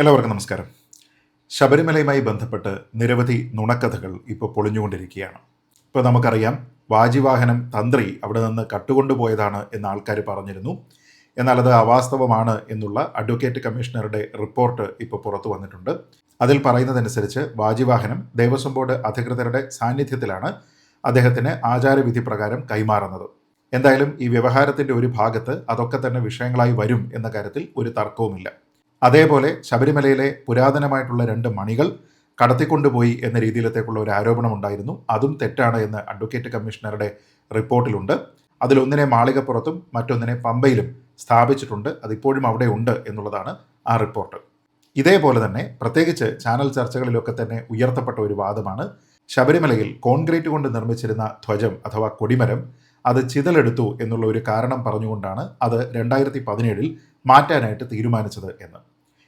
എല്ലാവർക്കും നമസ്കാരം. ശബരിമലയുമായി ബന്ധപ്പെട്ട് നിരവധി നുണക്കഥകൾ ഇപ്പോൾ പൊളിഞ്ഞുകൊണ്ടിരിക്കുകയാണ്. ഇപ്പോൾ നമുക്കറിയാം വാജിവാഹനം തന്ത്രി അവിടെ നിന്ന് കട്ടുകൊണ്ടുപോയതാണ് എന്ന് ആൾക്കാർ പറഞ്ഞിരുന്നു. എന്നാൽ അത് അവാസ്തവമാണ് എന്നുള്ള അഡ്വക്കേറ്റ് കമ്മീഷണറുടെ റിപ്പോർട്ട് ഇപ്പോൾ പുറത്തു വന്നിട്ടുണ്ട്. അതിൽ പറയുന്നതനുസരിച്ച് വാജിവാഹനം ദേവസ്വം ബോർഡ് അധികൃതരുടെ സാന്നിധ്യത്തിലാണ് അദ്ദേഹത്തിന് ആചാരവിധി പ്രകാരം കൈമാറുന്നത്. എന്തായാലും ഈ വ്യവഹാരത്തിന്റെ ഒരു ഭാഗത്ത് അതൊക്കെ തന്നെ വിഷയങ്ങളായി വരും എന്ന കാര്യത്തിൽ ഒരു തർക്കവുമില്ല. അതേപോലെ ശബരിമലയിലെ പുരാതനമായിട്ടുള്ള രണ്ട് മണികൾ കടത്തിക്കൊണ്ടുപോയി എന്ന രീതിയിലത്തേക്കുള്ള ഒരു ആരോപണം ഉണ്ടായിരുന്നു അതും തെറ്റാണ് എന്ന് അഡ്വക്കേറ്റ് കമ്മീഷണറുടെ റിപ്പോർട്ടിലുണ്ട്. അതിലൊന്നിനെ മാളികപ്പുറത്തും മറ്റൊന്നിനെ പമ്പയിലും സ്ഥാപിച്ചിട്ടുണ്ട്. അതിപ്പോഴും അവിടെ ഉണ്ട് എന്നുള്ളതാണ് ആ റിപ്പോർട്ട്. ഇതേപോലെ തന്നെ പ്രത്യേകിച്ച് ചാനൽ ചർച്ചകളിലൊക്കെ തന്നെ ഉയർത്തപ്പെട്ട ഒരു വാദമാണ് ശബരിമലയിൽ കോൺക്രീറ്റ് കൊണ്ട് നിർമ്മിച്ചിരുന്ന ധ്വജം അഥവാ കൊടിമരം അത് ചിതലെടുത്തു എന്നുള്ള ഒരു കാരണം പറഞ്ഞുകൊണ്ടാണ് അത് രണ്ടായിരത്തി പതിനേഴിൽ മാറ്റാനായിട്ട് തീരുമാനിച്ചത് എന്ന്.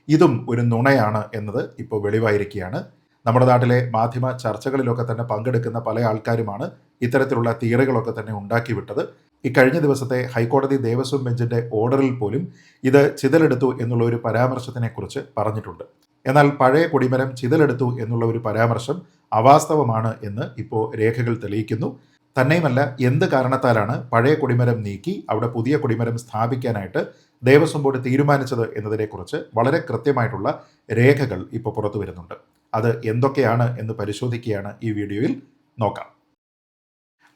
ഇതും ഒരു നുണയാണ് എന്നത് ഇപ്പോൾ വെളിവായിരിക്കുകയാണ്. നമ്മുടെ നാട്ടിലെ മാധ്യമ ചർച്ചകളിലൊക്കെ തന്നെ പങ്കെടുക്കുന്ന പല ആൾക്കാരുമാണ് ഇത്തരത്തിലുള്ള തിയറികളൊക്കെ തന്നെ ഉണ്ടാക്കി വിട്ടത് ഇക്കഴിഞ്ഞ ദിവസത്തെ ഹൈക്കോടതി ദേവസ്വം ബെഞ്ചിന്റെ ഓർഡറിൽ പോലും ഇത് ചിതലെടുത്തു എന്നുള്ള ഒരു പരാമർശത്തിനെക്കുറിച്ച് പറഞ്ഞിട്ടുണ്ട്. എന്നാൽ പഴയ കൊടിമരം ചിതലെടുത്തു എന്നുള്ള ഒരു പരാമർശം അവാസ്തവമാണ് എന്ന് ഇപ്പോൾ രേഖകൾ തെളിയിക്കുന്നു. തന്നെയുമല്ല എന്ത് കാരണത്താലാണ് പഴയ കൊടിമരം നീക്കി അവിടെ പുതിയ കൊടിമരം സ്ഥാപിക്കാനായിട്ട് ദേവസ്വം ബോർഡ് തീരുമാനിച്ചത് എന്നതിനെക്കുറിച്ച് വളരെ കൃത്യമായിട്ടുള്ള രേഖകൾ ഇപ്പോൾ പുറത്തു വരുന്നുണ്ട്. അത് എന്തൊക്കെയാണ് എന്ന് പരിശോധിക്കുകയാണ് ഈ വീഡിയോയിൽ നോക്കാം.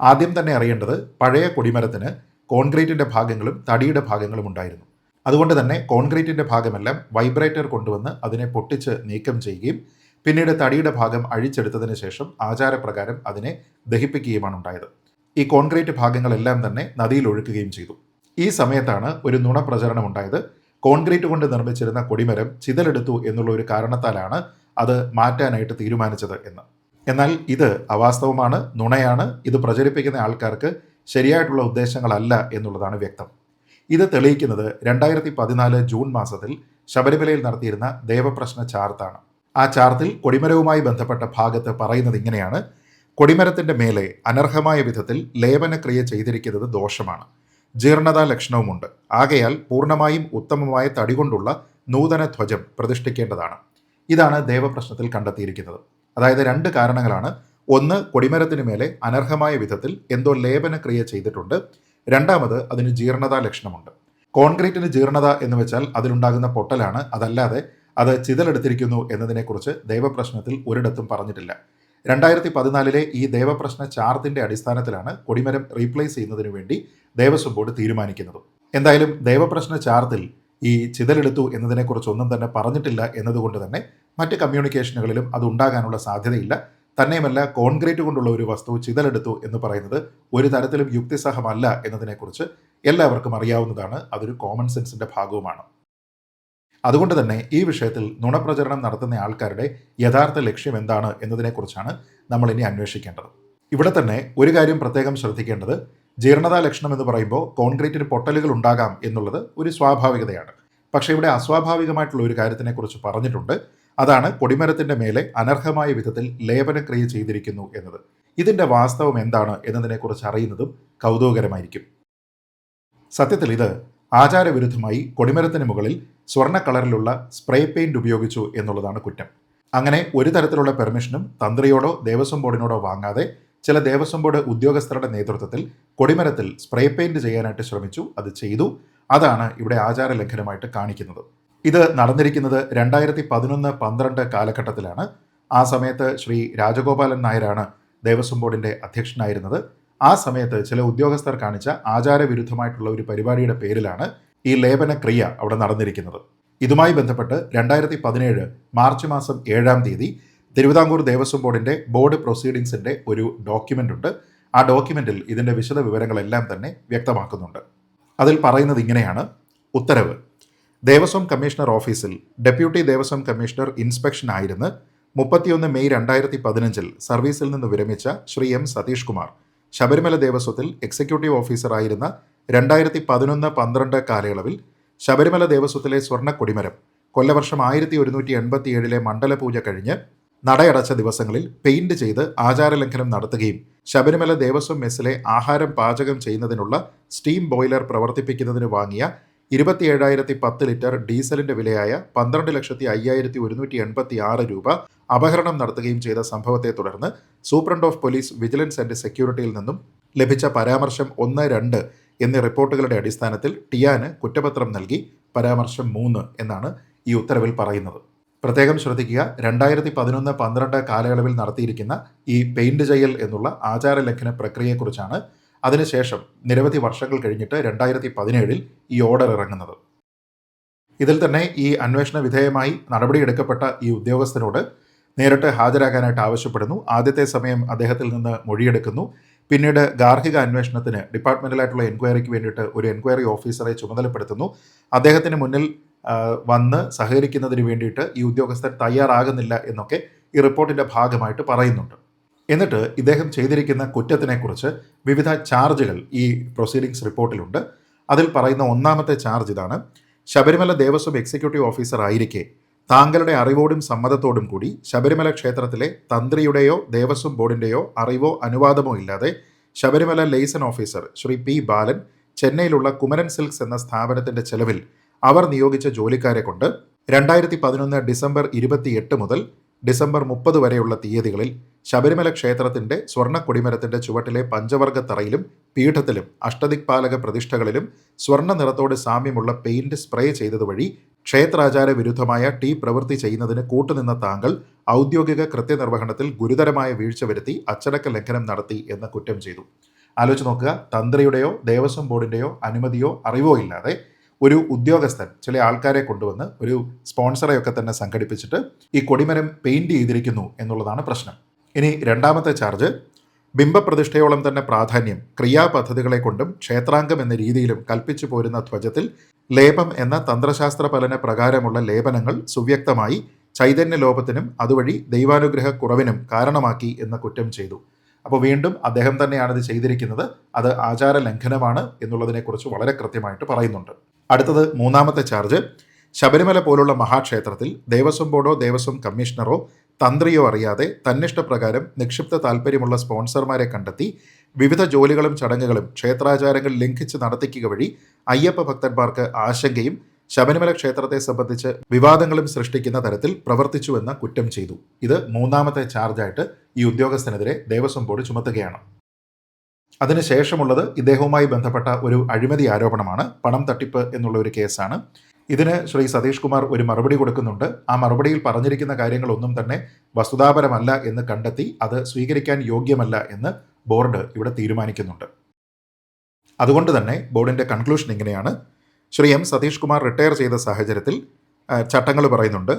ആദ്യം തന്നെ അറിയേണ്ടത് പഴയ കൊടിമരത്തിന് കോൺക്രീറ്റിന്റെ ഭാഗങ്ങളും തടിയുടെ ഭാഗങ്ങളും ഉണ്ടായിരുന്നു. അതുകൊണ്ട് തന്നെ കോൺക്രീറ്റിന്റെ ഭാഗമെല്ലാം വൈബ്രേറ്റർ കൊണ്ടുവന്ന് അതിനെ പൊട്ടിച്ച് നീക്കം ചെയ്യുകയും പിന്നീട് തടിയുടെ ഭാഗം അഴിച്ചെടുത്തതിന് ശേഷം ആചാരപ്രകാരം അതിനെ ദഹിപ്പിക്കുകയുമാണ് ഉണ്ടായത്. ഈ കോൺക്രീറ്റ് ഭാഗങ്ങളെല്ലാം തന്നെ നദിയിൽ ഒഴുക്കുകയും ചെയ്തു. ഈ സമയത്താണ് ഒരു നുണ പ്രചരണം ഉണ്ടായത്. കോൺക്രീറ്റ് കൊണ്ട് നിർമ്മിച്ചിരുന്ന കൊടിമരം ചിതലെടുത്തു എന്നുള്ള ഒരു കാരണത്താലാണ് അത് മാറ്റാനായിട്ട് തീരുമാനിച്ചത് എന്ന്. എന്നാൽ ഇത് അവാസ്തവമാണ് നുണയാണ് ഇത് പ്രചരിപ്പിക്കുന്ന ആൾക്കാർക്ക് ശരിയായിട്ടുള്ള ഉദ്ദേശങ്ങളല്ല എന്നുള്ളതാണ് വ്യക്തം. ഇത് തെളിയിക്കുന്നത് രണ്ടായിരത്തി പതിനാല് ജൂൺ മാസത്തിൽ ശബരിമലയിൽ നടത്തിയിരുന്ന ദേവപ്രശ്ന ചാർത്താണ്. ആ ചാർത്തിൽ കൊടിമരവുമായി ബന്ധപ്പെട്ട ഭാഗത്ത് പറയുന്നത് ഇങ്ങനെയാണ്. കൊടിമരത്തിന്റെ മേലെ അനർഹമായ വിധത്തിൽ ലേപനക്രിയ ചെയ്തിരിക്കുന്നത് ദോഷമാണ്. ജീർണതാ ലക്ഷണവുമുണ്ട്. ആകയാൽ പൂർണമായും ഉത്തമമായ തടി കൊണ്ടുള്ള നൂതന ധ്വജം പ്രതിഷ്ഠിക്കേണ്ടതാണ്. ഇതാണ് ദേവപ്രശ്നത്തിൽ കണ്ടെത്തിയിരിക്കുന്നത്. അതായത് രണ്ട് കാരണങ്ങളാണ്. ഒന്ന് കൊടിമരത്തിന് മേലെ അനർഹമായ വിധത്തിൽ എന്തോ ലേപനക്രിയ ചെയ്തിട്ടുണ്ട്. രണ്ടാമത് അതിന് ജീർണതാ ലക്ഷണമുണ്ട്. കോൺക്രീറ്റിന് ജീർണത എന്ന് വെച്ചാൽ അതിലുണ്ടാകുന്ന പൊട്ടലാണ്. അതല്ലാതെ അത് ചിതലെടുത്തിരിക്കുന്നു എന്നതിനെക്കുറിച്ച് ദൈവപ്രശ്നത്തിൽ ഒരിടത്തും പറഞ്ഞിട്ടില്ല. രണ്ടായിരത്തി പതിനാലിലെ ഈ ദേവപ്രശ്ന ചാർത്തിന്റെ അടിസ്ഥാനത്തിലാണ് കൊടിമരം റീപ്ലേസ് ചെയ്യുന്നതിനു വേണ്ടി ദേവസ്വം ബോർഡ് തീരുമാനിക്കുന്നത്. എന്തായാലും ദേവപ്രശ്ന ചാർത്തിൽ ഈ ചിതലെടുത്തു എന്നതിനെക്കുറിച്ച് ഒന്നും തന്നെ പറഞ്ഞിട്ടില്ല എന്നതുകൊണ്ട് തന്നെ മറ്റ് കമ്മ്യൂണിക്കേഷനുകളിലും അത് ഉണ്ടാകാനുള്ള സാധ്യതയില്ല. തന്നെയുമല്ല കോൺക്രീറ്റ് കൊണ്ടുള്ള ഒരു വസ്തു ചിതലെടുത്തു എന്ന് പറയുന്നത് ഒരു തരത്തിലും യുക്തിസഹമല്ല എന്നതിനെക്കുറിച്ച് എല്ലാവർക്കും അറിയാവുന്നതാണ്. അതൊരു കോമൺ സെൻസിന്റെ ഭാഗവുമാണ്. അതുകൊണ്ട് തന്നെ ഈ വിഷയത്തിൽ നുണപ്രചരണം നടത്തുന്ന ആൾക്കാരുടെ യഥാർത്ഥ ലക്ഷ്യം എന്താണ് എന്നതിനെക്കുറിച്ചാണ് നമ്മൾ ഇനി അന്വേഷിക്കേണ്ടത്. ഇവിടെ തന്നെ ഒരു കാര്യം പ്രത്യേകം ശ്രദ്ധിക്കേണ്ടത് ജീർണതാ ലക്ഷണം എന്ന് പറയുമ്പോൾ കോൺക്രീറ്റിന് പൊട്ടലുകൾ ഉണ്ടാകാം എന്നുള്ളത് ഒരു സ്വാഭാവികതയാണ്. പക്ഷേ ഇവിടെ അസ്വാഭാവികമായിട്ടുള്ള ഒരു കാര്യത്തിനെക്കുറിച്ച് പറഞ്ഞിട്ടുണ്ട്. അതാണ് കൊടിമരത്തിന്റെ മേലെ അനർഹമായ വിധത്തിൽ ലേപനക്രിയ ചെയ്തിരിക്കുന്നു എന്നത്. ഇതിന്റെ വാസ്തവം എന്താണ് എന്നതിനെക്കുറിച്ച് അറിയുന്നതും കൗതുകകരമായിരിക്കും. സത്യത്തിൽ ഇത് ആചാരവിരുദ്ധമായി കൊടിമരത്തിന് മുകളിൽ സ്വർണ കളറിലുള്ള സ്പ്രേ പെയിന്റ് ഉപയോഗിച്ചു എന്നുള്ളതാണ് കുറ്റം. അങ്ങനെ ഒരു തരത്തിലുള്ള പെർമിഷനും തന്ത്രിയോടോ ദേവസ്വം ബോർഡിനോടോ വാങ്ങാതെ ചില ദേവസ്വം ബോർഡ് ഉദ്യോഗസ്ഥരുടെ നേതൃത്വത്തിൽ കൊടിമരത്തിൽ സ്പ്രേ പെയിന്റ് ചെയ്യാനായിട്ട് ശ്രമിച്ചു അത് ചെയ്തു. അതാണ് ഇവിടെ ആചാര ലംഘനമായിട്ട് കാണിക്കുന്നത്. ഇത് നടന്നിരിക്കുന്നത് രണ്ടായിരത്തി പതിനൊന്ന് പന്ത്രണ്ട് കാലഘട്ടത്തിലാണ്. ആ സമയത്ത് ശ്രീ രാജഗോപാലൻ നായരാണ് ദേവസ്വം ബോർഡിന്റെ അധ്യക്ഷനായിരുന്നത്. ആ സമയത്ത് ചില ഉദ്യോഗസ്ഥർ കാണിച്ച ആചാരവിരുദ്ധമായിട്ടുള്ള ഒരു പരിപാടിയുടെ പേരിലാണ് ഈ ലേപന ക്രിയ അവിടെ നടന്നിരിക്കുന്നത്. ഇതുമായി ബന്ധപ്പെട്ട് രണ്ടായിരത്തി പതിനേഴ് മാർച്ച് മാസം ഏഴാം തീയതി തിരുവിതാംകൂർ ദേവസ്വം ബോർഡിന്റെ ബോർഡ് പ്രൊസീഡിങ്സിന്റെ ഒരു ഡോക്യുമെന്റ് ഉണ്ട്. ആ ഡോക്യുമെന്റിൽ ഇതിന്റെ വിശദ വിവരങ്ങളെല്ലാം തന്നെ വ്യക്തമാക്കുന്നുണ്ട്. അതിൽ പറയുന്നത് ഇങ്ങനെയാണ്. ഉത്തരവ്. ദേവസ്വം കമ്മീഷണർ ഓഫീസിൽ ഡെപ്യൂട്ടി ദേവസ്വം കമ്മീഷണർ ഇൻസ്പെക്ഷൻ ആയിരുന്ന് മുപ്പത്തിയൊന്ന് മെയ് രണ്ടായിരത്തി പതിനഞ്ചിൽ സർവീസിൽ നിന്ന് വിരമിച്ച ശ്രീ എം സതീഷ് കുമാർ ശബരിമല ദേവസ്വത്തിൽ എക്സിക്യൂട്ടീവ് ഓഫീസറായിരുന്ന രണ്ടായിരത്തി പതിനൊന്ന് പന്ത്രണ്ട് കാലയളവിൽ ശബരിമല ദേവസ്വത്തിലെ സ്വർണ കൊടിമരം കൊല്ലവർഷം ആയിരത്തി ഒരുന്നൂറ്റി എൺപത്തി ഏഴിലെ മണ്ഡലപൂജ കഴിഞ്ഞ് നടയടച്ച ദിവസങ്ങളിൽ പെയിന്റ് ചെയ്ത് ആചാരലംഘനം നടത്തുകയും ശബരിമല ദേവസ്വം മെസ്സിലെ ആഹാരം പാചകം ചെയ്യുന്നതിനുള്ള സ്റ്റീം ബോയിലർ പ്രവർത്തിപ്പിക്കുന്നതിന് വാങ്ങിയ ഇരുപത്തി ഏഴായിരത്തി പത്ത് ലിറ്റർ ഡീസലിന്റെ വിലയായ പന്ത്രണ്ട് ലക്ഷത്തി അയ്യായിരത്തി ഒരുന്നൂറ്റി എൺപത്തി ആറ് രൂപ അപഹരണം നടത്തുകയും ചെയ്ത സംഭവത്തെ തുടർന്ന് superintendent of police vigilance and സെക്യൂരിറ്റിയിൽ നിന്നും ലഭിച്ച പരാമർശം ഒന്ന് രണ്ട് എന്നീ റിപ്പോർട്ടുകളുടെ അടിസ്ഥാനത്തിൽ ടിയാന് കുറ്റപത്രം നൽകി പരാമർശം മൂന്ന് എന്നാണ് ഈ ഉത്തരവിൽ പറയുന്നത്. പ്രത്യേകം ശ്രദ്ധിക്കുക രണ്ടായിരത്തി പതിനൊന്ന് പന്ത്രണ്ട് കാലയളവിൽ നടത്തിയിരിക്കുന്ന ഈ പെയിന്റ് ചെയ്യൽ എന്നുള്ള ആചാര ലംഘന പ്രക്രിയയെക്കുറിച്ചാണ് അതിനുശേഷം നിരവധി വർഷങ്ങൾ കഴിഞ്ഞിട്ട് രണ്ടായിരത്തി പതിനേഴിൽ ഈ ഓർഡർ ഇറങ്ങുന്നത്. ഇതിൽ തന്നെ ഈ അന്വേഷണ വിധേയമായി നടപടിയെടുക്കപ്പെട്ട ഈ ഉദ്യോഗസ്ഥനോട് നേരിട്ട് ഹാജരാകാനായിട്ട് ആവശ്യപ്പെടുന്നു. ആദ്യത്തെ സമയം അദ്ദേഹത്തിൽ നിന്ന് മൊഴിയെടുക്കുന്നു. പിന്നീട് ഗാർഹിക അന്വേഷണത്തിന് ഡിപ്പാർട്ട്മെന്റലായിട്ടുള്ള എൻക്വയറിക്ക് വേണ്ടിയിട്ട് ഒരു എൻക്വയറി ഓഫീസറെ ചുമതലപ്പെടുത്തുന്നു. അദ്ദേഹത്തിന് മുന്നിൽ വന്ന് സഹകരിക്കുന്നതിന് വേണ്ടിയിട്ട് ഈ ഉദ്യോഗസ്ഥർ തയ്യാറാകുന്നില്ല എന്നൊക്കെ ഈ റിപ്പോർട്ടിന്റെ ഭാഗമായിട്ട് പറയുന്നുണ്ട്. എന്നിട്ട് ഇദ്ദേഹം ചെയ്തിരിക്കുന്ന കുറ്റത്തിനെക്കുറിച്ച് വിവിധ ചാർജുകൾ ഈ പ്രൊസീഡിങ്സ് റിപ്പോർട്ടിലുണ്ട്. അതിൽ പറയുന്ന ഒന്നാമത്തെ ചാർജ് ഇതാണ്. ശബരിമല ദേവസ്വം എക്സിക്യൂട്ടീവ് ഓഫീസർ ആയിരിക്കെ താങ്കളുടെ അറിവോടും സമ്മതത്തോടും കൂടി ശബരിമല ക്ഷേത്രത്തിലെ തന്ത്രിയുടെയോ ദേവസ്വം ബോർഡിന്റെയോ അറിവോ അനുവാദമോ ഇല്ലാതെ Sabarimala liaison officer Shri P Balan ചെന്നൈയിലുള്ള Kumaran silks എന്ന സ്ഥാപനത്തിന്റെ ചെലവിൽ അവർ നിയോഗിച്ച ജോലിക്കാരെ കൊണ്ട് രണ്ടായിരത്തി പതിനൊന്ന് ഡിസംബർ ഇരുപത്തിയെട്ട് മുതൽ ഡിസംബർ മുപ്പത് വരെയുള്ള തീയതികളിൽ ശബരിമല ക്ഷേത്രത്തിന്റെ സ്വർണ കൊടിമരത്തിന്റെ ചുവട്ടിലെ പഞ്ചവർഗ തറയിലും പീഠത്തിലും അഷ്ടദിക്പാലക പ്രതിഷ്ഠകളിലും സ്വർണ നിറത്തോട് സാമ്യമുള്ള പെയിന്റ് സ്പ്രേ ചെയ്തതുവഴി ക്ഷേത്രാചാര വിരുദ്ധമായ ടീ പ്രവൃത്തി ചെയ്യുന്നതിന് കൂട്ടുനിന്ന താങ്കൾ ഔദ്യോഗിക കൃത്യനിർവഹണത്തിൽ ഗുരുതരമായ വീഴ്ച വരുത്തി അച്ചടക്ക ലംഘനം നടത്തി എന്ന് കുറ്റം ചെയ്തു. ആലോചിച്ച് നോക്കുക തന്ത്രിയുടെയോ ദേവസ്വം ബോർഡിന്റെയോ അനുമതിയോ അറിവോ ഇല്ലാതെ ഒരു ഉദ്യോഗസ്ഥൻ ചില ആൾക്കാരെ കൊണ്ടുവന്ന് ഒരു സ്പോൺസറെയൊക്കെ തന്നെ സംഘടിപ്പിച്ചിട്ട് ഈ കൊടിമരം പെയിന്റ് ചെയ്തിരിക്കുന്നു എന്നുള്ളതാണ് പ്രശ്നം. ഇനി രണ്ടാമത്തെ ചാർജ് ബിംബപ്രതിഷ്ഠയോളം തന്നെ പ്രാധാന്യം ക്രിയാപദ്ധതികളെ കൊണ്ടും ക്ഷേത്രാംഗം എന്ന രീതിയിലും കൽപ്പിച്ചു പോരുന്ന ധ്വജത്തിൽ ലേപം എന്ന തന്ത്രശാസ്ത്ര ഫലന പ്രകാരമുള്ള ലേപനങ്ങൾ സുവ്യക്തമായി ചൈതന്യലോപത്തിനും അതുവഴി ദൈവാനുഗ്രഹ കുറവിനും കാരണമാക്കി എന്ന കുറ്റം ചെയ്തു. അപ്പോൾ വീണ്ടും അദ്ദേഹം തന്നെയാണ് ഇത് ചെയ്തിരിക്കുന്നത്. അത് ആചാര ലംഘനമാണ് എന്നുള്ളതിനെക്കുറിച്ച് വളരെ കൃത്യമായിട്ട് പറയുന്നുണ്ട്. അടുത്തത് മൂന്നാമത്തെ ചാർജ്. ശബരിമല പോലുള്ള മഹാക്ഷേത്രത്തിൽ ദേവസ്വം ബോർഡോ ദേവസ്വം കമ്മീഷണറോ തന്ത്രിയോ അറിയാതെ തന്നിഷ്ടപ്രകാരം നിക്ഷിപ്ത താൽപ്പര്യമുള്ള സ്പോൺസർമാരെ കണ്ടെത്തി വിവിധ ജോലികളും ചടങ്ങുകളും ക്ഷേത്രാചാരങ്ങൾ ലംഘിച്ച് നടത്തിക്കുക വഴി അയ്യപ്പ ഭക്തന്മാർക്ക് ആശങ്കയും ശബരിമല ക്ഷേത്രത്തെ സംബന്ധിച്ച് വിവാദങ്ങളും സൃഷ്ടിക്കുന്ന തരത്തിൽ പ്രവർത്തിച്ചുവെന്ന കുറ്റം ചെയ്തു. ഇത് മൂന്നാമത്തെ ചാർജായിട്ട് ഈ ഉദ്യോഗസ്ഥനെതിരെ ദേവസ്വം ബോർഡ് ചുമത്തുകയാണ്. അതിനുശേഷമുള്ളത് ഇദ്ദേഹവുമായി ബന്ധപ്പെട്ട ഒരു അഴിമതി ആരോപണമാണ് പണം തട്ടിപ്പ് എന്നുള്ള ഒരു കേസാണ്. ഇതിന് ശ്രീ സതീഷ് കുമാർ ഒരു മറുപടി കൊടുക്കുന്നുണ്ട്. ആ മറുപടിയിൽ പറഞ്ഞിരിക്കുന്ന കാര്യങ്ങളൊന്നും തന്നെ വസ്തുതാപരമല്ല എന്ന് കണ്ടെത്തി അത് സ്വീകരിക്കാൻ യോഗ്യമല്ല എന്ന് ബോർഡ് ഇവിടെ തീരുമാനിക്കുന്നുണ്ട്. അതുകൊണ്ട് തന്നെ ബോർഡിന്റെ കൺക്ലൂഷൻ ഇങ്ങനെയാണ്. ശ്രീ എം സതീഷ് കുമാർ റിട്ടയർ ചെയ്ത സാഹചര്യത്തിൽ ചട്ടങ്ങൾ പറയുന്നുണ്ട്.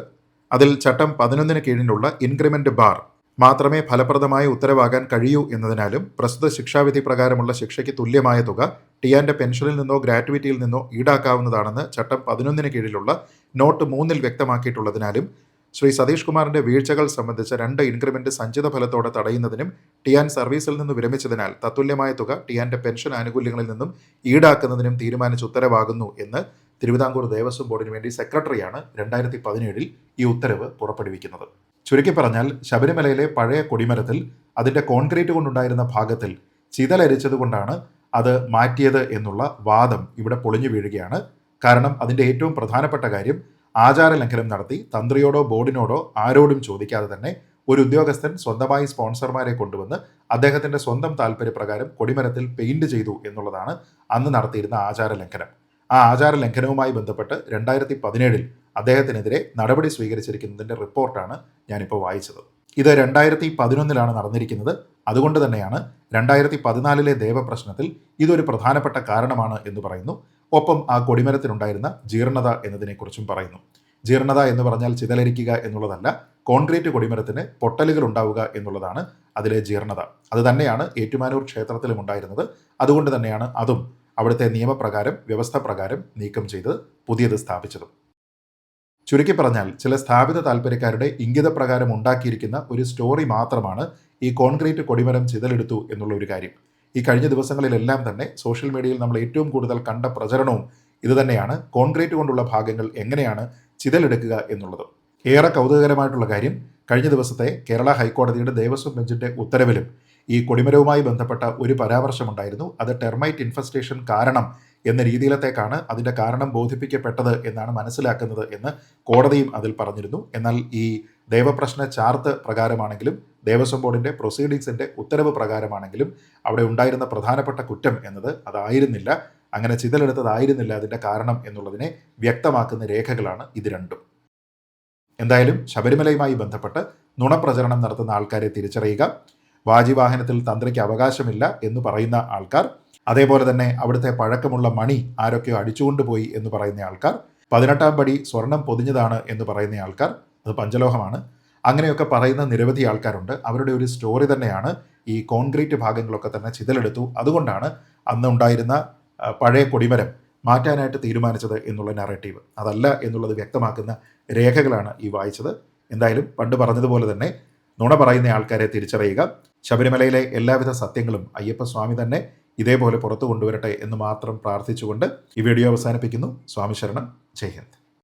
അതിൽ ചട്ടം പതിനൊന്നിന് കീഴിലുള്ള ഇൻക്രിമെന്റ് ബാർ മാത്രമേ ഫലപ്രദമായ ഉത്തരവാകാൻ കഴിയൂ എന്നതിനാലും പ്രസ്തുത ശിക്ഷാവിധി പ്രകാരമുള്ള ശിക്ഷയ്ക്ക് തുല്യമായ തുക ടിയാന്റെ പെൻഷനിൽ നിന്നോ ഗ്രാറ്റുവിറ്റിയിൽ നിന്നോ ഈടാക്കാവുന്നതാണെന്ന് ചട്ടം പതിനൊന്നിന് കീഴിലുള്ള നോട്ട് മൂന്നിൽ വ്യക്തമാക്കിയിട്ടുള്ളതിനാലും ശ്രീ സതീഷ് കുമാറിന്റെ വീഴ്ചകൾ സംബന്ധിച്ച രണ്ട് ഇൻക്രിമെന്റ് സഞ്ചിത ഫലത്തോടെ തടയുന്നതിനും ടിയാൻ സർവീസിൽ നിന്ന് വിരമിച്ചതിനാൽ തത്തുല്യമായ തുക ടിയാന്റെ പെൻഷൻ ആനുകൂല്യങ്ങളിൽ നിന്നും ഈടാക്കുന്നതിനും തീരുമാനിച്ച് ഉത്തരവാകുന്നു എന്ന് തിരുവിതാംകൂർ ദേവസ്വം ബോർഡിന് വേണ്ടി സെക്രട്ടറിയാണ് രണ്ടായിരത്തി പതിനേഴിൽ ഈ ഉത്തരവ് പുറപ്പെടുവിക്കുന്നത്. ചുരുക്കി പറഞ്ഞാൽ ശബരിമലയിലെ പഴയ കൊടിമരത്തിൽ അതിന്റെ കോൺക്രീറ്റ് കൊണ്ടുണ്ടായിരുന്ന ഭാഗത്തിൽ ചിതലരിച്ചതുകൊണ്ടാണ് അത് മാറ്റിയത് എന്നുള്ള വാദം ഇവിടെ പൊളിഞ്ഞു വീഴുകയാണ്. കാരണം അതിന്റെ ഏറ്റവും പ്രധാനപ്പെട്ട കാര്യം ആചാര ലംഘനം നടത്തി തന്ത്രിയോടോ ബോർഡിനോടോ ആരോടും ചോദിക്കാതെ തന്നെ ഒരു ഉദ്യോഗസ്ഥൻ സ്വന്തമായി സ്പോൺസർമാരെ കൊണ്ടുവന്ന് അദ്ദേഹത്തിന്റെ സ്വന്തം താല്പര്യപ്രകാരം കൊടിമരത്തിൽ പെയിന്റ് ചെയ്തു എന്നുള്ളതാണ് അന്ന് നടത്തിയിരുന്ന ആചാരലംഘനം. ആ ആചാരലംഘനവുമായി ബന്ധപ്പെട്ട് രണ്ടായിരത്തി പതിനേഴിൽ അദ്ദേഹത്തിനെതിരെ നടപടി സ്വീകരിച്ചിരിക്കുന്നതിന്റെ റിപ്പോർട്ടാണ് ഞാനിപ്പോൾ വായിച്ചത്. ഇത് രണ്ടായിരത്തി പതിനൊന്നിലാണ് നടന്നിരിക്കുന്നത്. അതുകൊണ്ട് തന്നെയാണ് രണ്ടായിരത്തി പതിനാലിലെ ദേവപ്രശ്നത്തിൽ ഇതൊരു പ്രധാനപ്പെട്ട കാരണമാണ് എന്ന് പറയുന്നു. ഒപ്പം ആ കൊടിമരത്തിനുണ്ടായിരുന്ന ജീർണത എന്നതിനെക്കുറിച്ചും പറയുന്നു. ജീർണത എന്ന് പറഞ്ഞാൽ ചിതലരിക്കുക എന്നുള്ളതല്ല കോൺക്രീറ്റ് കൊടിമരത്തിന് പൊട്ടലുകൾ ഉണ്ടാവുക എന്നുള്ളതാണ് അതിലെ ജീർണത. അത് തന്നെയാണ് ഏറ്റുമാനൂർ ക്ഷേത്രത്തിലും ഉണ്ടായിരുന്നത്. അതുകൊണ്ട് തന്നെയാണ് അതും അവിടുത്തെ നിയമപ്രകാരം വ്യവസ്ഥ പ്രകാരം നീക്കം ചെയ്ത് പുതിയത് സ്ഥാപിച്ചതും. ചുരുക്കി പറഞ്ഞാൽ ചില സ്ഥാപിത താല്പര്യക്കാരുടെ ഇംഗിതപ്രകാരം ഉണ്ടാക്കിയിരിക്കുന്ന ഒരു സ്റ്റോറി മാത്രമാണ് ഈ കോൺക്രീറ്റ് കൊടിമരം ചിതലെടുത്തു എന്നുള്ള ഒരു കാര്യം. ഈ കഴിഞ്ഞ ദിവസങ്ങളിലെല്ലാം തന്നെ സോഷ്യൽ മീഡിയയിൽ നമ്മൾ ഏറ്റവും കൂടുതൽ കണ്ട പ്രചരണവും ഇതുതന്നെയാണ് കോൺക്രീറ്റ് കൊണ്ടുള്ള ഭാഗങ്ങൾ എങ്ങനെയാണ് ചിതലെടുക്കുക എന്നുള്ളത്. ഏറെ കൗതുകകരമായിട്ടുള്ള കാര്യം കഴിഞ്ഞ ദിവസത്തെ കേരള ഹൈക്കോടതിയുടെ ദേവസ്വം ബെഞ്ചിന്റെ ഉത്തരവിലും ഈ കൊടിമരവുമായി ബന്ധപ്പെട്ട ഒരു പരാമർശമുണ്ടായിരുന്നു. അത് ടെർമൈറ്റ് ഇൻഫെസ്റ്റേഷൻ കാരണം എന്ന രീതിയിലത്തേക്കാണ് അതിന്റെ കാരണം ബോധിപ്പിക്കപ്പെട്ടത് എന്നാണ് മനസ്സിലാക്കുന്നത് എന്ന് കോടതിയും അതിൽ പറഞ്ഞിരുന്നു. എന്നാൽ ഈ ദേവപ്രശ്ന ചാർത്ത് പ്രകാരമാണെങ്കിലും ദേവസ്വം ബോർഡിന്റെ പ്രൊസീഡിങ്സിന്റെ ഉത്തരവ് പ്രകാരമാണെങ്കിലും അവിടെ ഉണ്ടായിരുന്ന പ്രധാനപ്പെട്ട കുറ്റം എന്നത് അതായിരുന്നില്ല. അങ്ങനെ ചിതലെടുത്തതായിരുന്നില്ല അതിന്റെ കാരണം എന്നുള്ളതിനെ വ്യക്തമാക്കുന്ന രേഖകളാണ് ഇത് രണ്ടും. എന്തായാലും ശബരിമലയുമായി ബന്ധപ്പെട്ട് നുണപ്രചരണം നടത്തുന്ന ആൾക്കാരെ തിരിച്ചറിയുക. വാജിവാഹനത്തിൽ തന്ത്രിക്ക് അവകാശമില്ല എന്ന് പറയുന്ന ആൾക്കാർ അതേപോലെ തന്നെ അവിടുത്തെ പഴക്കമുള്ള മണി ആരൊക്കെയോ അടിച്ചുകൊണ്ടുപോയി എന്ന് പറയുന്ന ആൾക്കാർ പതിനെട്ടാം പടി സ്വർണം പൊതിഞ്ഞതാണ് എന്ന് പറയുന്ന ആൾക്കാർ അത് പഞ്ചലോഹമാണ്. അങ്ങനെയൊക്കെ പറയുന്ന നിരവധി ആൾക്കാരുണ്ട്. അവരുടെ ഒരു സ്റ്റോറി തന്നെയാണ് ഈ കോൺക്രീറ്റ് ഭാഗങ്ങളൊക്കെ തന്നെ ചിതലെടുത്തു. അതുകൊണ്ടാണ് അന്ന് ഉണ്ടായിരുന്ന പഴയ കൊടിമരം മാറ്റാനായിട്ട് തീരുമാനിച്ചത് എന്നുള്ള നറേറ്റീവ് അതല്ല എന്നുള്ളത് വ്യക്തമാക്കുന്ന രേഖകളാണ് ഈ വായിച്ചത്. എന്തായാലും പണ്ട് പറഞ്ഞതുപോലെ തന്നെ നുണ പറയുന്ന ആൾക്കാരെ തിരിച്ചറിയുക. ശബരിമലയിലെ എല്ലാവിധ സത്യങ്ങളും അയ്യപ്പസ്വാമി തന്നെ ഇതേപോലെ പുറത്തു കൊണ്ടുവരട്ടെ എന്ന് മാത്രം പ്രാർത്ഥിച്ചുകൊണ്ട് ഈ വീഡിയോ അവസാനിപ്പിക്കുന്നു. സ്വാമി ശരണം ജയ് ഹിന്ദ്.